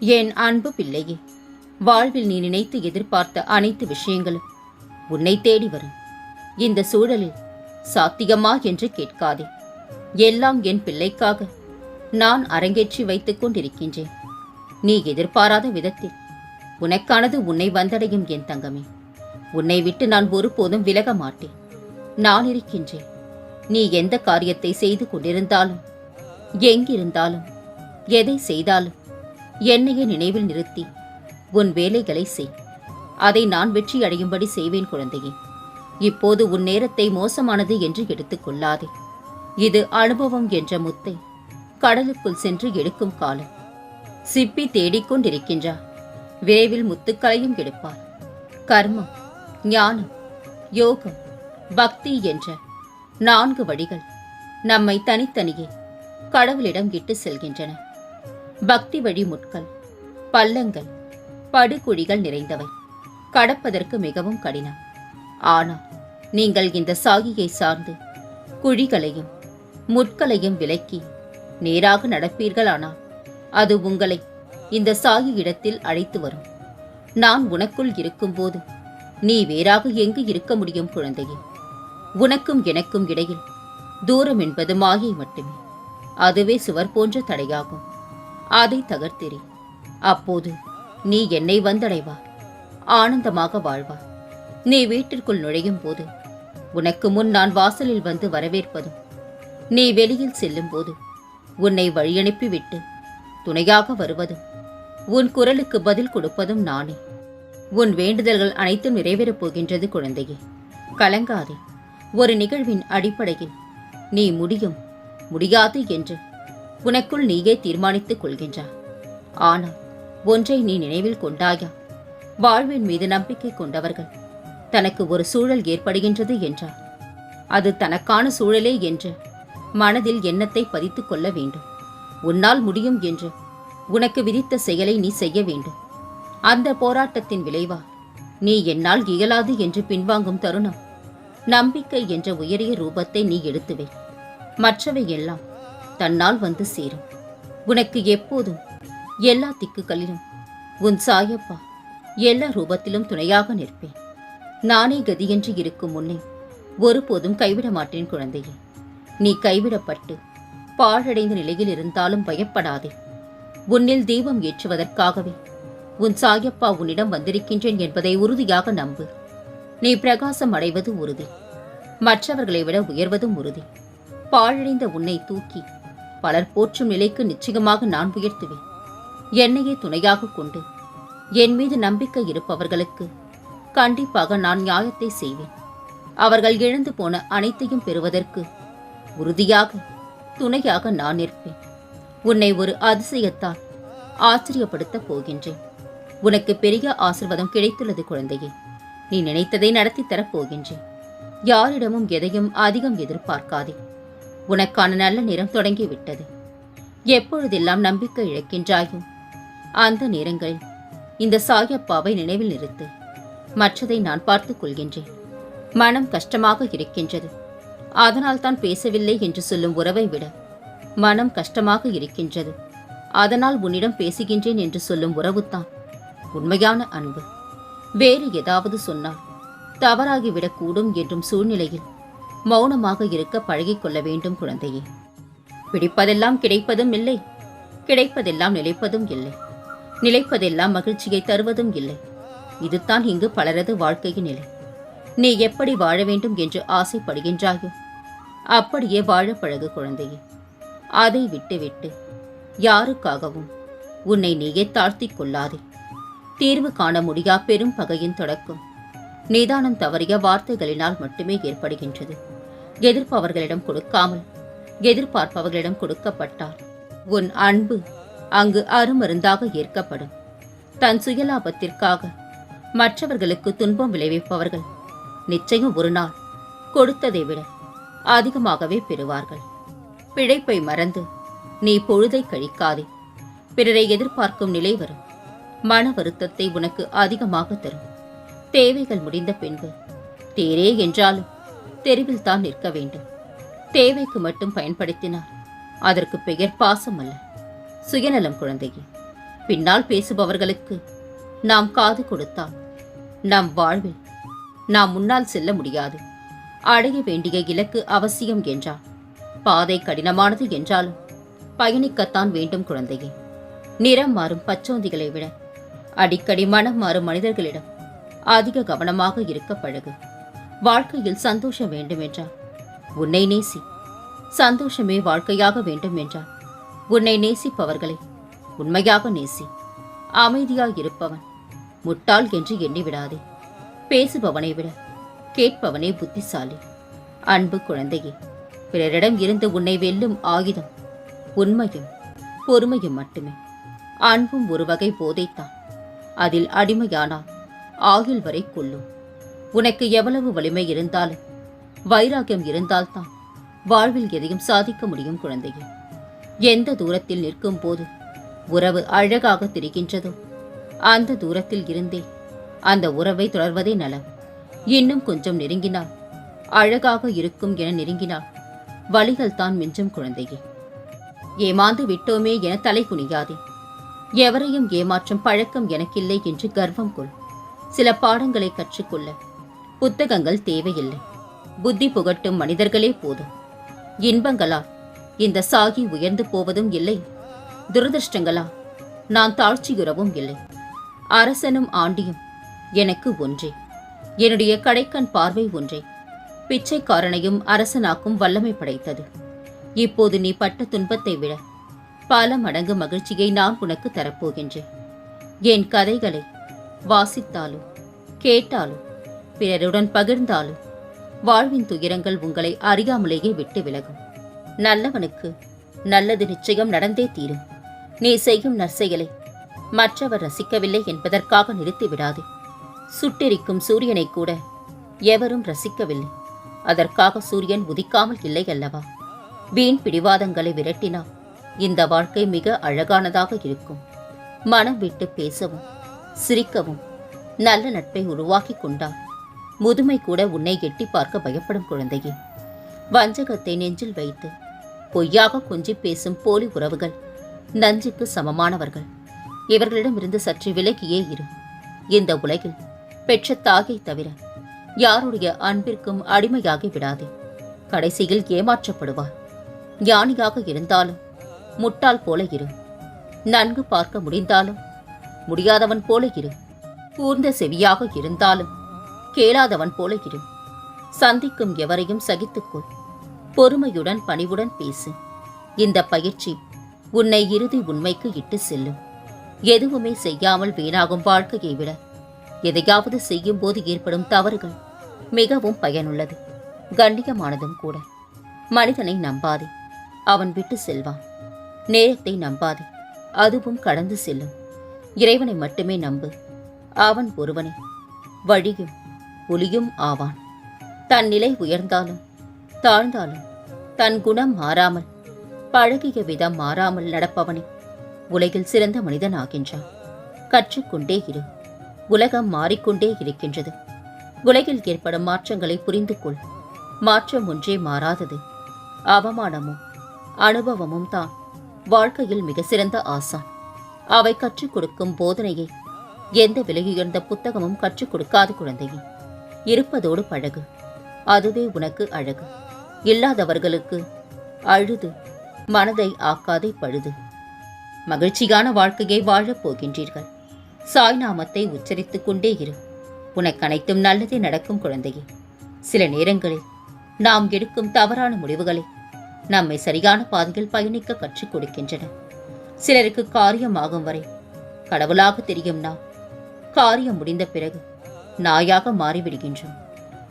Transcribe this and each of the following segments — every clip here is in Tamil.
என் அன்பு பிள்ளையே? வாழ்வில் நீ நினைத்து எதிர்பார்த்த அனைத்து விஷயங்களும் உன்னை தேடி வரும். இந்த சூழலில் சாத்தியமா என்று கேட்காதே. எல்லாம் என் பிள்ளைக்காக நான் அரங்கேற்றி வைத்துக் கொண்டிருக்கின்றேன். நீ எதிர்பாராத விதத்தில் உனக்கானது உன்னை வந்தடையும் என் தங்கமே. உன்னை விட்டு நான் ஒருபோதும் விலக மாட்டேன். நான் இருக்கின்றேன். நீ எந்த காரியத்தை செய்து கொண்டிருந்தாலும் எங்கிருந்தாலும் எதை செய்தாலும் என்னையே நினைவில் நிறுத்தி உன் வேலைகளை செய். அதை நான் வெற்றி அடையும்படி செய்வேன் குழந்தையே. இப்போது உன் நேரத்தை மோசமானது என்று எடுத்துக்கொள்ளாதே இது அனுபவம் என்ற முத்தை கடலுக்குள் சென்று எடுக்கும் காலம். சிப்பி தேடிக்கொண்டிருக்கின்றார் விரைவில் முத்துக்களையும் எடுப்பார். கர்மம் ஞானம் யோகம் பக்தி என்ற நான்கு வழிகள் நம்மை தனித்தனியே கடவுளிடம் இட்டு செல்கின்றன. பக்தி வழி முட்கள் பள்ளங்கள் படுகுழிகள் நிறைந்தவை. கடப்பதற்கு மிகவும் கடினம். ஆனால் நீங்கள் இந்த சாகியை சார்ந்து குழிகளையும் முட்களையும் விலக்கி நேராக நடப்பீர்களானால் அது உங்களை இந்த சாகி இடத்தில் அழைத்து வரும். நான் உனக்குள் இருக்கும்போது நீ வேறாக எங்கு இருக்க முடியும் குழந்தையே? உனக்கும் எனக்கும் இடையில் தூரம் என்பது மாயை மட்டுமே. அதுவே சுவர் போன்ற தடையாகும். அதை தகர்த்தெறி அப்போது நீ என்னை வந்தடைவா? ஆனந்தமாக வாழ்வா. நீ வீட்டிற்குள் நுழையும் போது உனக்கு முன் நான் வாசலில் வந்து வரவேற்பதும் நீ வெளியில் செல்லும் போது உன்னை வழியனுப்பிவிட்டு துணையாக வருவதும் உன் குரலுக்கு பதில் கொடுப்பதும் நானே. உன் வேண்டுதல்கள் அனைத்தும் நிறைவேறப் போகின்றது குழந்தையே. கலங்காதே. ஒரு நிகழ்வின் அடிப்படையில் நீ முடியும் முடியாது என்று உனக்குள் நீயே தீர்மானித்துக் கொள்கின்றாய். ஆனால் ஒன்றை நீ நினைவில் கொண்டாயா? வாழ்வின் மீது நம்பிக்கை கொண்டவர்கள் தனக்கு ஒரு சூழல் ஏற்படுகின்றது என்றார். அது தனக்கான சூழலே என்று மனதில் எண்ணத்தை பதித்துக் கொள்ள வேண்டும். உன்னால் முடியும் என்று உனக்கு விதித்த செயலை நீ செய்ய வேண்டும். அந்த போராட்டத்தின் விளைவா நீ என்னால் இயலாது என்று பின்வாங்கும் தருணம். நம்பிக்கை என்ற உயரிய ரூபத்தை நீ எடுத்துவே. மற்றவை எல்லாம் தன்னால் வந்து சேரும். உனக்கு எப்போதும் எல்லா திக்குகளிலும் உன் சாயப்பா எல்லா ரூபத்திலும் துணையாக நிற்பேன். நானே கதியென்று இருக்கும் முன்னே ஒருபோதும் கைவிட மாட்டேன் குழந்தையே. நீ கைவிடப்பட்டு பாழடைந்த நிலையில் இருந்தாலும் பயப்படாதே. உன்னில் தீபம் ஏற்றுவதற்காகவே உன் சாயப்பா உன்னிடம் வந்திருக்கின்றேன் என்பதை உறுதியாக நம்பு. நீ பிரகாசம் அடைவது உறுதி. மற்றவர்களை விட உயர்வதும் உறுதி. பாழடைந்த உன்னை தூக்கி பலர் போற்றும் நிலைக்கு நிச்சயமாக நான் உயர்த்துவேன். என்னையே துணையாக கொண்டு என் மீது நம்பிக்கை இருப்பவர்களுக்கு கண்டிப்பாக நான் நியாயத்தை செய்வேன். அவர்கள் இழந்து போன அனைத்தையும் பெறுவதற்கு உறுதியாக துணையாக நான் நிற்பேன். உன்னை ஒரு அதிசயத்தால் ஆச்சரியப்படுத்தப் போகின்றேன். உனக்கு பெரிய ஆசிர்வாதம் கிடைத்துள்ளது குழந்தையே. நீ நினைத்ததை நடத்தி தரப் போகின்றேன். யாரிடமும் எதையும் அதிகம் எதிர்பார்க்காதே. உனக்கான நல்ல நேரம் தொடங்கிவிட்டது. எப்பொழுதெல்லாம் நம்பிக்கை இழக்கின்றாயோ அந்த நேரங்களில் இந்த சாயப்பாவை நினைவில் நிறுத்து. மற்றதை நான் பார்த்துக் கொள்கின்றேன். மனம் கஷ்டமாக இருக்கின்றது. அதனால் தான் பேசவில்லை என்று சொல்லும் உறவை விட மனம் கஷ்டமாக இருக்கின்றது. அதனால் உன்னிடம் பேசுகின்றேன் என்று சொல்லும் உறவுதான் உண்மையான அன்பு. வேறு ஏதாவது சொன்னால் தவறாகிவிடக்கூடும் என்றும் சூழ்நிலையில் மௌனமாக இருக்க பழகிக்கொள்ள வேண்டும் குழந்தையே. பிடிப்பதெல்லாம் கிடைப்பதும் இல்லை. கிடைப்பதெல்லாம் நிலைப்பதும் இல்லை. நிலைப்பதெல்லாம் மகிழ்ச்சியை தருவதும் இல்லை. இதுதான் இங்கு பலரது வாழ்க்கையின் நிலை. நீ எப்படி வாழ வேண்டும் என்று ஆசைப்படுகின்றாயோ அப்படியே வாழ பழகு குழந்தையே. அதை விட்டுவிட்டு யாருக்காகவும் உன்னை நீயே தாழ்த்திக் கொள்ளாதே. தீர்வு காண முடியா பெரும் பகையின் தொடக்கம். நிதானம் தவறிய வார்த்தைகளினால் மட்டுமே ஏற்படுகின்றது. எதிர்ப்பவர்களிடம் கொடுக்காமல் எதிர்பார்ப்பவர்களிடம் கொடுக்கப்பட்டால் உன் அன்பு அங்கு அருமருந்தாக ஏற்கப்படும். தன் சுயலாபத்திற்காக மற்றவர்களுக்கு துன்பம் விளைவிப்பவர்கள் நிச்சயம் ஒரு நாள் கொடுத்ததை விட அதிகமாகவே பெறுவார்கள். பிழைப்பை மறந்து நீ பொழுதை கழிக்காதே. பிறரை எதிர்பார்க்கும் நிலை வரும். மன வருத்தத்தை உனக்கு அதிகமாக தரும். தேவைகள் முடிந்த பின்பு தேரே என்றாலும் தெருவில் தான் நிற்க வேண்டும். தேவைக்கு மட்டும் பயன்படுத்தினார். அதற்கு பெயர் பாசம் அல்ல. சுயநலம் குழந்தையே பின்னால் பேசுபவர்களுக்கு நாம் காது கொடுத்தால் நம் வாழ்வில் நாம் முன்னால் செல்ல முடியாது. அடைய வேண்டிய இலக்கு அவசியம் என்றார் பாதை கடினமானது என்றாலும் பயணிக்கத்தான் வேண்டும் குழந்தையே. நிறம் மாறும் பச்சோந்திகளை விட அடிக்கடி மனம் மாறும் மனிதர்களிடம் அதிக கவனமாக இருக்க பழகு. வாழ்க்கையில் சந்தோஷம் வேண்டும் என்றார் உன்னை நேசி. சந்தோஷமே வாழ்க்கையாக வேண்டும் என்றார் உன்னை நேசிப்பவர்களை உண்மையாக நேசி. அமைதியாய் இருப்பவன் முட்டாள் என்று எண்ணிவிடாதே. பேசுபவனை விட கேட்பவனே புத்திசாலி. அன்பு குழந்தையே பிறரிடம் இருந்து உன்னை வெல்லும் ஆயுதம் உண்மையும் பொறுமையும் மட்டுமே. அன்பும் ஒரு வகை போதைத்தான். அதில் அடிமையானால் ஆகில் வரை கொள்ளும். உனக்கு எவ்வளவு வலிமை இருந்தாலும் வைராகியம் இருந்தால்தான் வாழ்வில் எதையும் சாதிக்க முடியும் குழந்தையே. எந்த தூரத்தில் நிற்கும் போது உறவு அழகாக தெரிகின்றதோ அந்த தூரத்தில் இருந்தே அந்த உறவை தொடர்வதே நலம். இன்னும் கொஞ்சம் நெருங்கினால் அழகாக இருக்கும் என நெருங்கினால் வழிகள் தான் மிஞ்சும் குழந்தையே. ஏமாந்து விட்டோமே என தலை குனியாதே. எவரையும் ஏமாற்றும் பழக்கம் எனக்கில்லை என்று கர்வம் கொள். சில பாடங்களை கற்றுக்கொள்ள புத்தகங்கள் தேவையில்லை. புத்தி புகட்டும் மனிதர்களே போதும். இன்பங்களால் இந்த சாகி உயர்ந்து போவதும் இல்லை. துரதிருஷ்டங்களா? நான் தாழ்ச்சியுறவும் இல்லை. அரசனும் ஆண்டியும் எனக்கு ஒன்றே. என்னுடைய கடைக்கண் பார்வை ஒன்றே. பிச்சைக்காரனையும் அரசனாக்கும் வல்லமை படைத்தது. இப்போது நீ பட்ட துன்பத்தை விட பல மடங்கு மகிழ்ச்சியை நான் உனக்கு தரப்போகின்றேன். என் கதைகளை வாசித்தாலும் கேட்டாலும் பிறருடன் பகிர்ந்தாலும் வாழ்வின் துயரங்கள் உங்களை அறியாமலேயே விட்டு விலகும். நல்லவனுக்கு நல்லது நிச்சயம் நடந்தே தீரும். நீ செய்யும் நற்செயலை மற்றவர் ரசிக்கவில்லை என்பதற்காக நிறுத்தி விடாதே. சுட்டெரிக்கும் சூரியனை கூட எவரும் ரசிக்கவில்லை. அதற்காக சூரியன் உதிக்காமல் இல்லை அல்லவா? வீண் பிடிவாதங்களை விரட்டினால் இந்த வாழ்க்கை மிக அழகானதாக இருக்கும். மனம் விட்டு பேசவும் சிரிக்கவும் நல்ல நட்பை உருவாக்கி கொண்டான் முதுமை கூட உன்னை எட்டி பார்க்க பயப்படும் குழந்தையே. வஞ்சகத்தை நெஞ்சில் வைத்து பொய்யாக கொஞ்சி பேசும் போலி உறவுகள் நஞ்சுக்கு சமமானவர்கள். இவர்களிடமிருந்து சற்று விலகியே இரு. இந்த உலகில் பெற்ற தாயை தவிர யாருடைய அன்பிற்கும் அடிமையாகி விடாதே. கடைசியில் ஏமாற்றப்படுவார். ஞானியாக இருந்தாலும் முட்டாள் போல இரு. நன்கு பார்க்க முடிந்தாலும் முடியாதவன் போல இரு. கூர்ந்த செவியாக இருந்தாலும் கேளாதவன் போல இரு. சந்திக்கும் எவரையும் சகித்துக்கொள். பொறுமையுடன் பணிவுடன் பேசு. இந்த பயிற்சி உன்னை இறுதி உண்மைக்கு இட்டு செல்லும். எதுவுமே செய்யாமல் வீணாகும் வாழ்க்கையை விட எதையாவது செய்யும் போது ஏற்படும் தவறுகள் மிகவும் பயனுள்ளது. கண்ணியமானதும் கூட. மனிதனை நம்பாதே. அவன் விட்டு செல்வான். நேரத்தை நம்பாதே. அதுவும் கடந்து செல்லும். இறைவனை மட்டுமே நம்பு. அவன் ஒருவனே. வழியும் ஒளியும் ஆவான். தன் நிலை உயர்ந்தாலும் தாழ்ந்தாலும் தன் குணம் மாறாமல் பழகிய விதம் மாறாமல் நடப்பவனே உலகில் சிறந்த மனிதனாகின்றான். கற்றுக்கொண்டே இரு. உலகம் மாறிக்கொண்டே இருக்கின்றது. உலகில் ஏற்படும் மாற்றங்களை புரிந்து கொள். மாற்றம் ஒன்றே மாறாதது. அவமானமும் அனுபவமும் தான் வாழ்க்கையில் மிக சிறந்த ஆசான் அவை கற்றுக் கொடுக்கும் போதனையை எந்த விலையுயர்ந்த புத்தகமும் கற்றுக் கொடுக்காது குழந்தையே. இருப்பதோடு பழகு. அதுவே உனக்கு அழகு. இல்லாதவர்களுக்கு அழுது மனதை ஆக்காதே பழுது. மகிழ்ச்சியான வாழ்க்கையை வாழப் போகின்றீர்கள். சாய்நாமத்தை உச்சரித்துக் கொண்டே இரு. உனக்கு அனைத்தும் நல்லதே நடக்கும் குழந்தையே. சில நேரங்களில் நாம் எடுக்கும் தவறான முடிவுகளை நம்மை சரியான பாதையில் பயணிக்க கற்றுக் கொடுக்கின்றன. சிலருக்கு காரியமாகும் வரை கடவுளாக தெரியும் நாம். காரியம் முடிந்த பிறகு நாயாக மாறிவிடுகின்றோம்.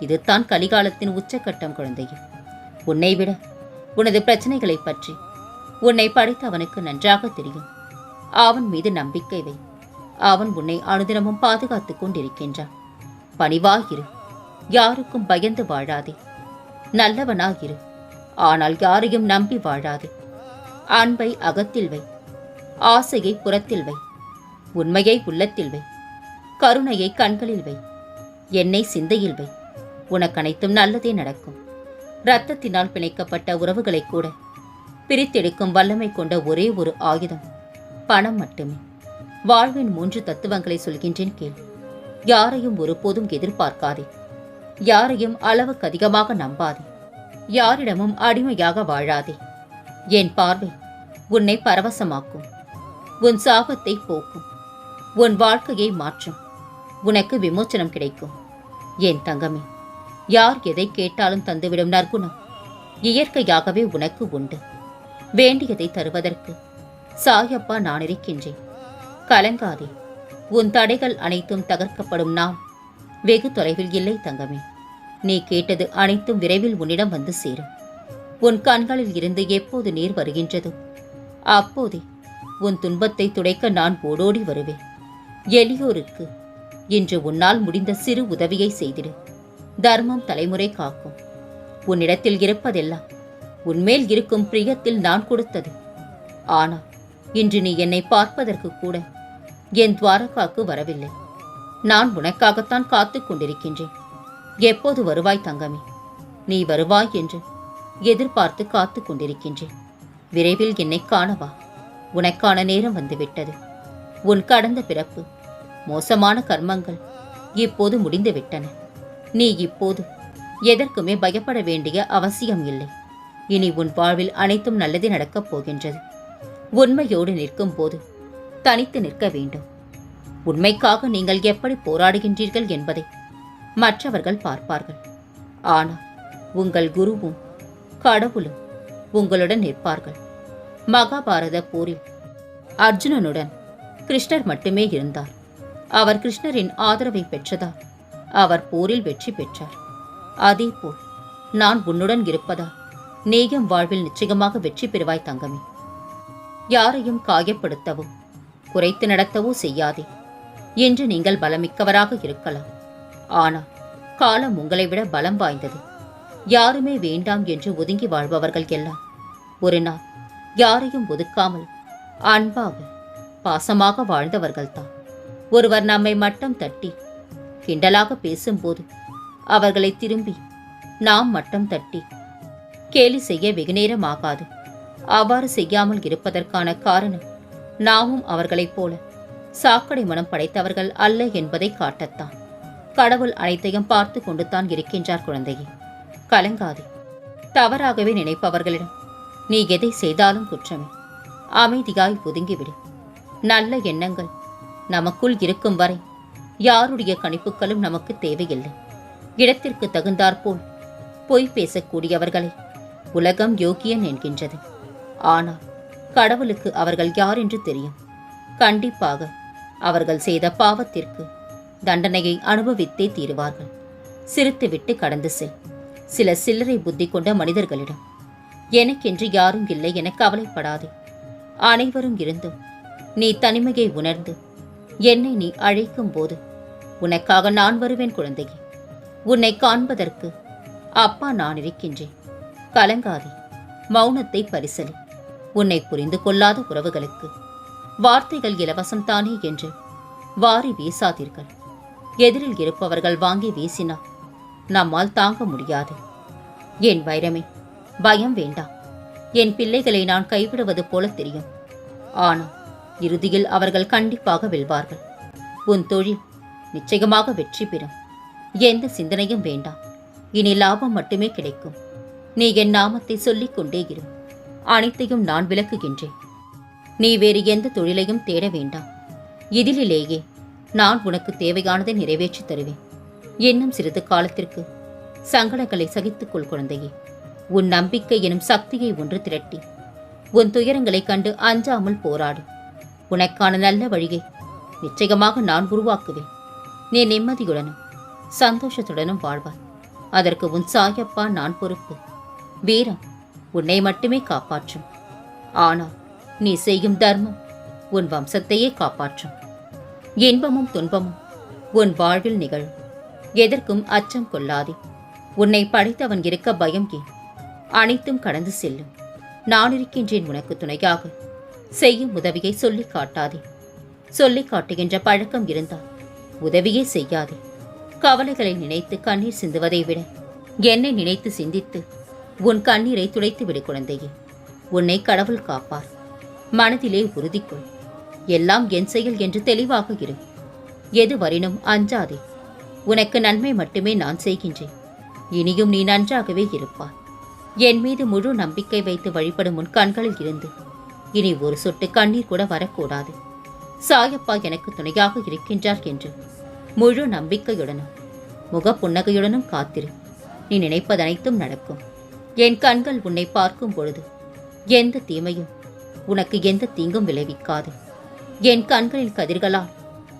இதுதான் கலிகாலத்தின் உச்சக்கட்டம் குழந்தையே. உன்னை விட உனது பிரச்சனைகளைப் பற்றி உன்னை படைத்தவனுக்கு நன்றாக தெரியும். அவன் மீது நம்பிக்கை வை. அவன் உன்னை அனுதினமும் பாதுகாத்துக் கொண்டிருக்கின்றான். பணிவாயிரு. யாருக்கும் பயந்து வாழாதே. நல்லவனாயிரு. ஆனால் யாரையும் நம்பி வாழாதே. அன்பை அகத்தில் வை. ஆசையை புறத்தில் வை. உண்மையை உள்ளத்தில் வை. கருணையை கண்களில் வை. என்னை சிந்தையில் வை. உனக்கு அனைத்தும் நல்லதே நடக்கும். இரத்தத்தினால் பிணைக்கப்பட்ட உறவுகளை கூட பிரித்தெடுக்கும் வல்லமை கொண்ட ஒரே ஒரு ஆயுதம். பணம் மட்டுமே. வாழ்வின் மூன்று தத்துவங்களை சொல்கின்றேன் கேள். யாரையும் ஒருபோதும் எதிர்பார்க்காதே. யாரையும் அளவுக்கு அதிகமாக நம்பாதே. யாரிடமும் அடிமையாக வாழாதே. என் பார்வை உன்னை பரவசமாக்கும். உன் சாபத்தை போக்கும். உன் வாழ்க்கையை மாற்றும். உனக்கு விமோச்சனம் கிடைக்கும். ஏன் தங்கமே யார் எதை கேட்டாலும் தந்துவிடும் நற்குணம். இயற்கையாகவே உனக்கு உண்டு. வேண்டியதை தருவதற்கு சாயப்பா நான் இருக்கின்றேன். கலங்காதே உன் தடைகள் அனைத்தும் தகர்க்கப்படும் நாம். வெகு தொலைவில் இல்லை தங்கமே நீ கேட்டது அனைத்தும் விரைவில் உன்னிடம் வந்து சேரும். உன் கண்களில் இருந்து எப்போது நீர் வருகின்றதோ அப்போதே உன் துன்பத்தை துடைக்க நான் ஓடோடி வருவேன். எளியோருக்கு இன்று உன்னால் முடிந்த சிறு உதவியை செய்திடு. தர்மம் தலைமுறை காக்கும். உன்னிடத்தில் இருப்பதெல்லாம் உன்மேல் இருக்கும் பிரியத்தில் நான் கொடுத்தது. ஆனால் இன்று நீ என்னை பார்ப்பதற்கு கூட என் துவாரகாக்கு வரவில்லை. நான் உனக்காகத்தான் காத்துக் கொண்டிருக்கின்றேன். எப்போது வருவாய் தங்கமே? நீ வருவாய் என்று எதிர்பார்த்து காத்துக் கொண்டிருக்கின்றேன். விரைவில் என்னை காணவா? உனக்கான நேரம் வந்துவிட்டது. உன் கடந்த பிறப்பு மோசமான கர்மங்கள் இப்போது முடிந்துவிட்டன. நீ இப்போது எதற்குமே பயப்பட வேண்டிய அவசியம் இல்லை. இனி உன் வாழ்வில் அனைத்தும் நல்லதே நடக்கப் போகின்றது. உண்மையோடு நிற்கும் போது தனித்து நிற்க வேண்டும். உண்மைக்காக நீங்கள் எப்படி போராடுகின்றீர்கள் என்பதை மற்றவர்கள் பார்ப்பார்கள். ஆனால் உங்கள் குருவும் கடவுளும் உங்களுடன் நிற்பார்கள். மகாபாரத போரில் அர்ஜுனனுடன் கிருஷ்ணர் மட்டுமே இருந்தார். அவர் கிருஷ்ணரின் ஆதரவை பெற்றதால் அவர் போரில் வெற்றி பெற்றார். அதேபோல் நான் உன்னுடன் இருப்பதால் நேயம் வாழ்வில் நிச்சயமாக வெற்றி பெறுவாய் தங்கமே. யாரையும் காயப்படுத்தவோ குறைத்து நடத்தவோ செய்யாதே. என்று நீங்கள் பலமிக்கவராக இருக்கலாம். ஆனால் காலம் உங்களை விட பலம் வாய்ந்தது. யாருமே வேண்டாம் என்று ஒதுங்கி வாழ்பவர்கள் எல்லாம். ஒரு நாள் யாரையும் ஒதுக்காமல் அன்பாக பாசமாக வாழ்ந்தவர்கள்தான். ஒருவர் நம்மை மட்டம் தட்டி கிண்டலாக பேசும்போது அவர்களை திரும்பி நாம் மட்டம் தட்டி கேலி செய்ய வெகுநேரம் ஆகாது. அவ்வாறு செய்யாமல் இருப்பதற்கான காரணம் நாமும் அவர்களைப் போல சாக்கடை மனம் படைத்தவர்கள் அல்ல என்பதை காட்டத்தான். கடவுள் அனைத்தையும் பார்த்து கொண்டுதான் இருக்கின்றார் குழந்தையே. கலங்காதே. தவறாகவே நினைப்பவர்களிடம் நீ எதை செய்தாலும் குற்றமே. அமைதியாய் ஒதுங்கிவிடு. நல்ல எண்ணங்கள் நமக்குள் இருக்கும் வரை யாருடைய கணிப்புகளும் நமக்கு தேவையில்லை. இடத்திற்கு தகுந்தாற்போல் பொய் பேசக்கூடியவர்களை உலகம் யோக்கியன் என்கின்றது. ஆனால் கடவுளுக்கு அவர்கள் யார் என்று தெரியும். கண்டிப்பாக அவர்கள் செய்த பாவத்திற்கு தண்டனையை அனுபவித்தே தீருவார்கள். சிரித்துவிட்டு கடந்து செல். சில சில்லறை புத்தி கொண்ட மனிதர்களிடம் எனக்கென்று யாரும் இல்லை என கவலைப்படாதே. அனைவரும் இருந்தும் நீ தனிமையை உணர்ந்து என்னை நீ அழைக்கும் போது உனக்காக நான் வருவேன் குழந்தையே. உன்னை காண்பதற்கு அப்பா நான் இருக்கின்றேன். கலங்காதே மௌனத்தை பரிசலி. உன்னை புரிந்து கொள்ளாத உறவுகளுக்கு வார்த்தைகள் இலவசம் தானே என்று வாரி வீசாதீர்கள். எதிரில் இருப்பவர்கள் வாங்கி வீசினால் நம்மால் தாங்க முடியாது. என் வைரமே பயம் வேண்டாம். என் பிள்ளைகளை நான் கைவிடுவது போல தெரியும். ஆனால் இறுதியில் அவர்கள் கண்டிப்பாக வெல்வார்கள். உன் தொழில் நிச்சயமாக வெற்றி பெறும். எந்த சிந்தனையும் வேண்டாம். இனி லாபம் மட்டுமே கிடைக்கும். நீ என் நாமத்தை சொல்லிக் கொண்டே இரு. அனைத்தையும் நான் விளக்குகின்றேன். நீ வேறு எந்த தொழிலையும் தேட வேண்டாம். இதிலேயே நான் உனக்கு தேவையானதை நிறைவேற்றித் தருவேன். இன்னும் சிறிது காலத்திற்கு சங்கடங்களை சகித்துக்கொள் குழந்தையே. உன் நம்பிக்கை எனும் சக்தியை ஒன்று திரட்டி உன் துயரங்களைக் கண்டு அஞ்சாமல் போராடு. உனக்கான நல்ல வழியை நிச்சயமாக நான் உருவாக்குவேன். நீ நிம்மதியுடனும் சந்தோஷத்துடனும் வாழ்வாய். அதற்கு உன் சாயப்பா நான் பொறுப்பு. வீரம் உன்னை மட்டுமே காப்பாற்றும். ஆனால் நீ செய்யும் தர்மம் உன் வம்சத்தையே காப்பாற்றும். இன்பமும் துன்பமும் உன் வாழ்வில் நிகழும். எதற்கும் அச்சம் கொள்ளாதே. உன்னை படைத்தவன் இருக்க பயம் ஏன்? அனைத்தும் கடந்து செல்லும். நான் இருக்கின்றேன் உனக்கு துணையாக. செய்யும் உதவியை சொல்லிக் காட்டாதே. சொல்லிக் காட்டுகின்ற பழக்கம் இருந்தால் உதவியே செய்யாதே. கவலைகளை நினைத்து கண்ணீர் சிந்துவதை விட என்னை நினைத்து சிந்தித்து உன் கண்ணீரை துடைத்து விடு குழந்தையே. உன்னை கடவுள் காப்பார். மனதிலே உறுதிக்குள். எல்லாம் என் செயல் என்று தெளிவாக இரு. எது வரினும் அஞ்சாதே. உனக்கு நன்மை மட்டுமே நான் செய்கின்றேன். இனியும் நீ நன்றாகவே இருப்பாய். என் மீது முழு நம்பிக்கை வைத்து வழிபடும் உன் கண்களில் இருந்து இனி ஒரு சொட்டு கண்ணீர் கூட வரக்கூடாது. சாயப்பா எனக்கு துணையாக இருக்கின்றார் என்று முழு நம்பிக்கையுடனும் முக புன்னகையுடனும் காத்திரு. நீ நினைப்பதனைத்தும் நடக்கும். என் கண்கள் உன்னை பார்க்கும் பொழுது எந்த தீமையும் உனக்கு எந்த தீங்கும் விளைவிக்காது. என் கண்களின் கதிர்களால்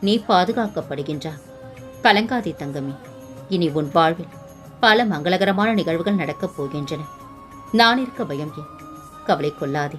நீ பாதுகாக்கப்படுகின்றாய் கலங்காதே தங்கமே இனி உன் வாழ்வில் பல மங்களகரமான நிகழ்வுகள் நடக்கப் போகின்றன. நான் இருக்க பயம் ஏன்? கவலை கொள்ளாதே.